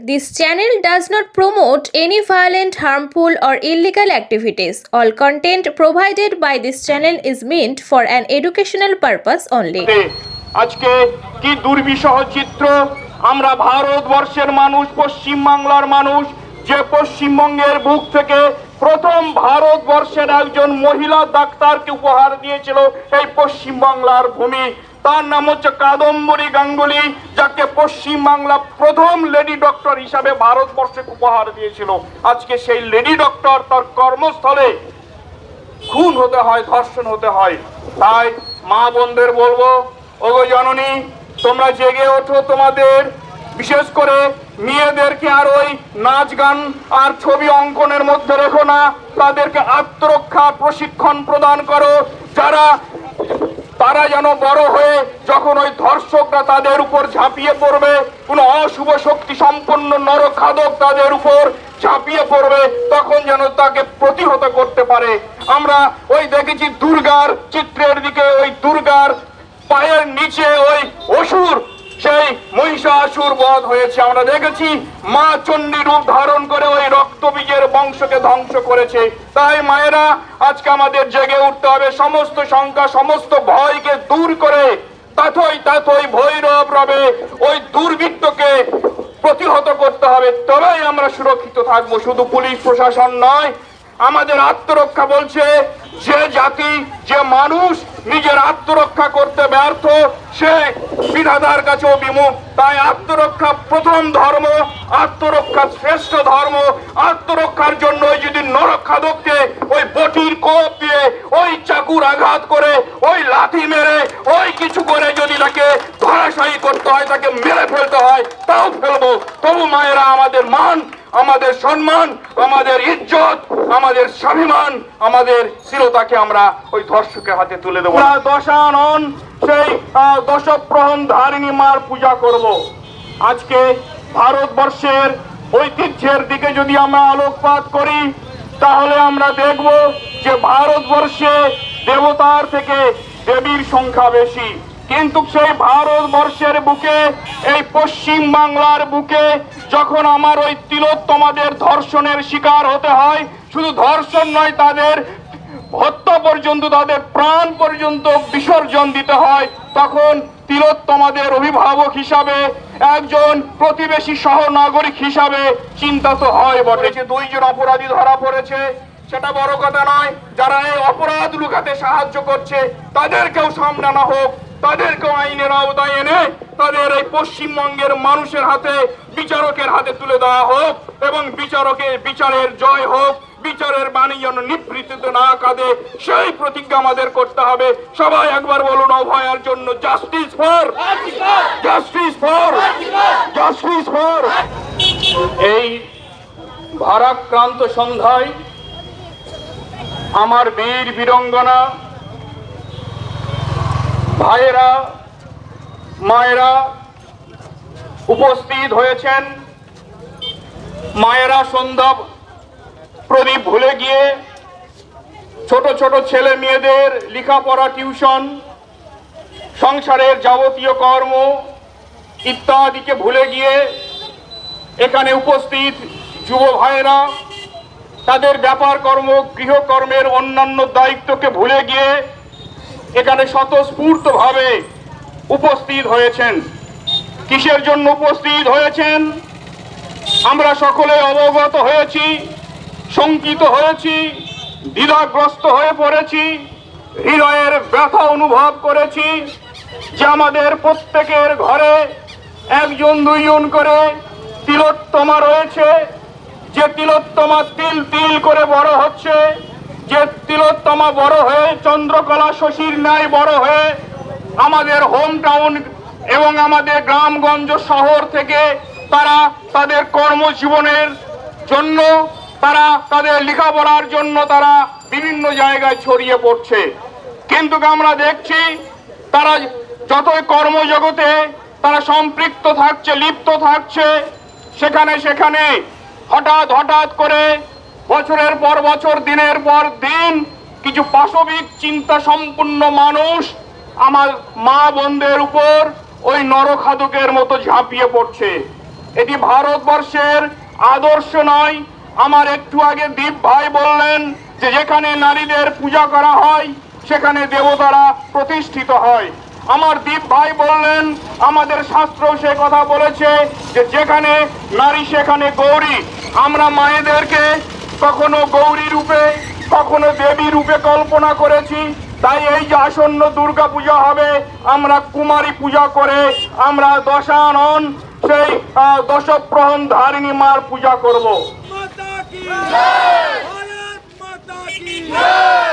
This channel does not promote any violent, harmful, or illegal activities. All content provided by this channel is meant for an educational purpose only. আজকে কি দুর্বিষহ চিত্র আমরা ভারতবর্ষের মানুষ পশ্চিম বাংলার মানুষ যে পশ্চিমবঙ্গের বুক থেকে প্রথম ভারতবর্ষের একজন মহিলা ডাক্তারকে উপহার দিয়েছিল এই পশ্চিম বাংলার ভূমি তার নাম হচ্ছে কাদম্বরী গাঙ্গুলি, যাকে পশ্চিম বাংলা প্রথম লেডি ডক্টর হিসাবে ভারতবর্ষে উপহার দিয়েছিল। আজকে সেই লেডি ডক্টর তার কর্মস্থলে খুন হতে হয়, ধর্ষণ হতে হয়। তাই মা বোনদের বলব, ওগো জননী, তোমরা জেগে ওঠো তোমাদের। বিশেষ করে মেয়েদেরকে আর ওই নাচ গান আর ছবি অঙ্কনের মধ্যে রেখো না। তাদেরকে আত্মরক্ষা প্রশিক্ষণ প্রদান করো। যারা তারা যেন বড় হয়ে যখন ওই ধর্ষকরা তাদের উপর ঝাঁপিয়ে পড়বে, কোনো অশুভ শক্তি সম্পন্ন নরখাদক তাদের উপর ঝাঁপিয়ে পড়বে, তখন যেন তাকে প্রতিহত করতে পারে। আমরা ওই দেখেছি দুর্গার চিত্রের দিকে, ওই দুর্গার পায়ের নিচে ওই অসুর সেই মহিষাসুর বধ হয়েছে। আমরা দেখেছি মা চণ্ডী রূপ ধারণ করে ওই রক্তবীজের বংশকে ধ্বংস করেছে। তাই মায়েরা, আজকে আমাদের জেগে উঠতে হবে। সমস্ত সংখ্যা সমস্ত ভয়কে দূর করে। তাথই তাথই ভৈরব রবে। ওই দুর্বৃত্তকে প্রতিহত করতে হবে। তবেই আমরা সুরক্ষিত থাকব। শুধু পুলিশ, প্রশাসন নয়, আমাদের আত্মরক্ষা বলছে যে জাতি, যে মানুষ নিজের আত্মরক্ষা করতে ব্যর্থ, সে বিধাতার কাছেও বিমুখ। তাই আত্মরক্ষা প্রথম ধর্ম, আত্মরক্ষা শ্রেষ্ঠ ধর্ম। আত্মরক্ষার জন্য যদি নরক্ষাদককে ওই বটির কোপ দিয়ে, ওই চাকুর আঘাত করে, ওই লাঠি মেরে, ওই কিছু করে যদি তাকে ধরাশায়ী করতে হয়, তাকে মেরে ফেলতে হয়, তাও ফেলব। আমাদের মান আমাদের সম্মান, আমাদের ইজ্জত, আমাদের স্বাভিমান, আমাদের শিরতাকে আমরা ওই ধর্ষকের হাতে তুলে দেবো। দশানন সেই দশপ্রহণ ধারিণী মার পূজা করব। আজকে ভারতবর্ষের ঐতিহ্যের দিকে যদি আমরা আলোকপাত করি, তাহলে আমরা দেখব যে ভারতবর্ষে দেবতার থেকে দেবীর সংখ্যা বেশি। কিন্তু সেই ভারতবর্ষের বুকে, এই পশ্চিম বাংলার বুকে যখন আমার ওই তিলোত্তমাদের ধর্ষণের শিকার হতে হয়, শুধু ধর্ষণ নয়, তাদের হত্যা পর্যন্ত, তাদের প্রাণ পর্যন্ত বিসর্জন দিতে হয়, তখন তিলোত্তমাদের অভিভাবক হিসাবে, একজন প্রতিবেশী সহ নাগরিক হিসাবে চিন্তা তো হয় বটে যে দুইজন অপরাধী ধরা পড়েছে। সেটা বড় কথা নয়, যারা এই অপরাধ লুকাতে সাহায্য করছে, তাদেরকেও সামনে আনা হোক। তাদেরকেও আইনের আওতায় এনে তাদের এই পশ্চিমবঙ্গের মানুষের হাতে বিচারকের হাতে তুলে দেওয়া হোক এবং বিচারকের বিচারের জয় হোক, বিচারের বাণী যেন নিবৃত্তিত না কাঁদে, সেই প্রতিজ্ঞা আমাদের করতে হবে। সবাই একবার বলুন, অভয়ার জন্য justice for justice for justice for এই ভারাক্রান্ত সন্ধ্যায় আমার বীর বীরঙ্গনা ভাইয়েরা, মায়েরা উপস্থিত হয়েছেন। মায়েরা সন্ধ্যা প্রদীপ ভুলে গিয়ে ছোট ছোট ছেলে মেয়েদের লেখাপড়া, টিউশন, সংসারের যাবতীয় কর্ম ইত্যাদিকে ভুলে গিয়ে এখানে উপস্থিত যুব ভাইয়েরা, তাদের ব্যাপার কর্ম, গৃহকর্মের অন্যান্য দায়িত্বকে ভুলে গিয়ে এখানে স্বতঃস্ফূর্তভাবে উপস্থিত হয়েছেন। কিসের জন্য উপস্থিত হয়েছেন? আমরা সকলে অবগত হয়েছি, শঙ্কিত হয়েছি, দ্বিধাগ্রস্ত হয়ে পড়েছি, হৃদয়ের ব্যথা অনুভব করেছি যে আমাদের প্রত্যেকের ঘরে একজন দুইজন করে তিলোত্তমা রয়েছে, যে তিলোত্তমা তিল তিল করে বড় হচ্ছে। যে তিলোত্তমা বড় হয়ে, চন্দ্রকলা শশীর ন্যায় বড় হয়ে আমাদের হোম টাউন এবং আমাদের গ্রামগঞ্জ শহর থেকে তারা তাদের কর্মজীবনের জন্য, তারা তাদের লেখাপড়ার জন্য তারা বিভিন্ন জায়গায় ছড়িয়ে পড়ছে। কিন্তু আমরা দেখছি তারা যতই কর্মজগতে তারা সম্পৃক্ত থাকছে, লিপ্ত থাকছে, সেখানে সেখানে হঠাৎ হঠাৎ করে বছরের পর বছর, দিনের পর দিন, কিছু পাশবিক চিন্তা সম্পন্ন মানুষ আমার মা বোনদের উপর ওই নরখাদকের মতো ঝাঁপিয়ে পড়ছে। এটি ভারতবর্ষের আদর্শ নয়। আমার একটু আগে দীপ ভাই বললেন যে যেখানে নারীদের পূজা করা হয়, সেখানে দেবতারা প্রতিষ্ঠিত হয়। আমার দীপ ভাই বললেন, আমাদের শাস্ত্র সে কথা বলেছে যে যেখানে নারী সেখানে গৌরী। আমরা মায়েদেরকে কখনো গৌরী রূপে, কখনো দেবী রূপে কল্পনা করেছি। তাই এই যে আসন্ন দুর্গা পূজা হবে, আমরা কুমারী পূজা করে, আমরা দশানন, সেই দশপ্রহণ ধারিণী মার পূজা করব। মাতা কি জয়!